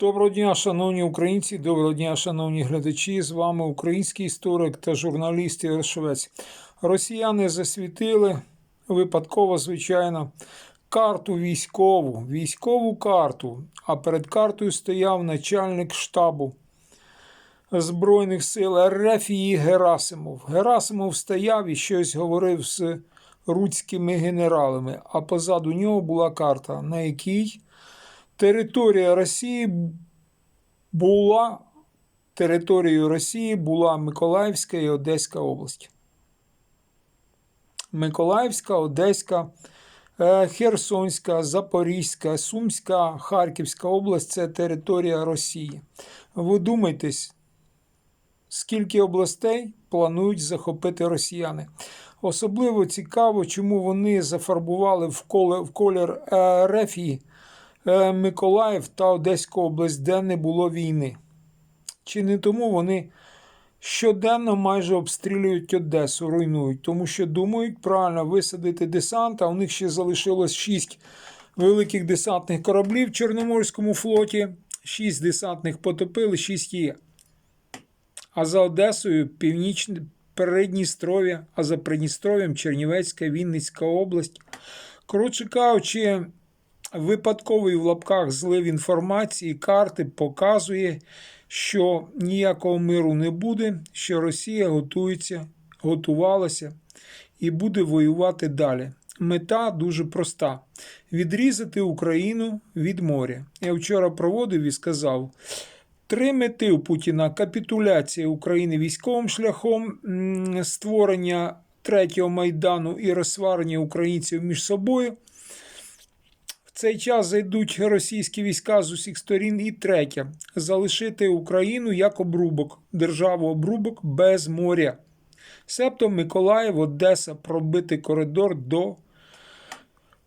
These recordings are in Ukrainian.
Доброго дня, шановні українці, доброго дня, шановні глядачі. З вами український історик та журналіст Ігор Швець. Росіяни засвітили випадково, звичайно, карту військову, військову карту. А перед картою стояв начальник штабу Збройних сил РФ і Герасимов. Герасимов стояв і щось говорив з руцькими генералами, а позаду нього була карта, на якій територія Росії була територією Росії була Миколаївська і Одеська область. Миколаївська, Одеська, е, Херсонська, Запорізька, Сумська, Харківська область це територія Росії. Ви думайтесь, скільки областей планують захопити росіяни. Особливо цікаво, чому вони зафарбували в колір, е, Рефії Миколаїв та Одеську область, де не було війни. Чи не тому вони щоденно майже обстрілюють Одесу, руйнують, тому що думають правильно висадити десант, а у них ще залишилось шість великих десантних кораблів в Чорноморському флоті, шість десантних потопили, шість є. А за Одесою північне Передністров'я, а за Придністров'ям Чернівецька, Вінницька область. Коротше кажучи, випадковий в лапках злив інформації, карти показує, що ніякого миру не буде, що Росія готується, готувалася і буде воювати далі. Мета дуже проста: відрізати Україну від моря. Я вчора проводив і сказав. Три мети у Путіна: капітуляція України військовим шляхом, створення третього майдану і розсварення українців між собою. Цей час зайдуть російські війська з усіх сторін. І третє залишити Україну як обрубок, державу обрубок без моря. Себто Миколаїв, Одеса, пробити коридор до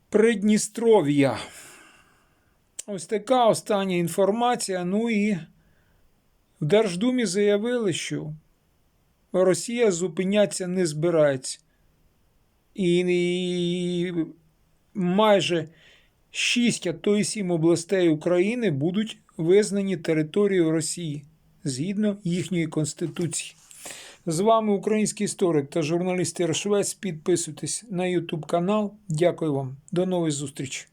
Придністров'я. Ось така остання інформація. Ну і в Держдумі заявили, що Росія зупинятися не збирається. І майже 6, а то і 7 областей України будуть визнані територією Росії згідно їхньої конституції. З вами український історик та журналіст Іршвець. Підписуйтесь на YouTube канал. Дякую вам. До нових зустрічей.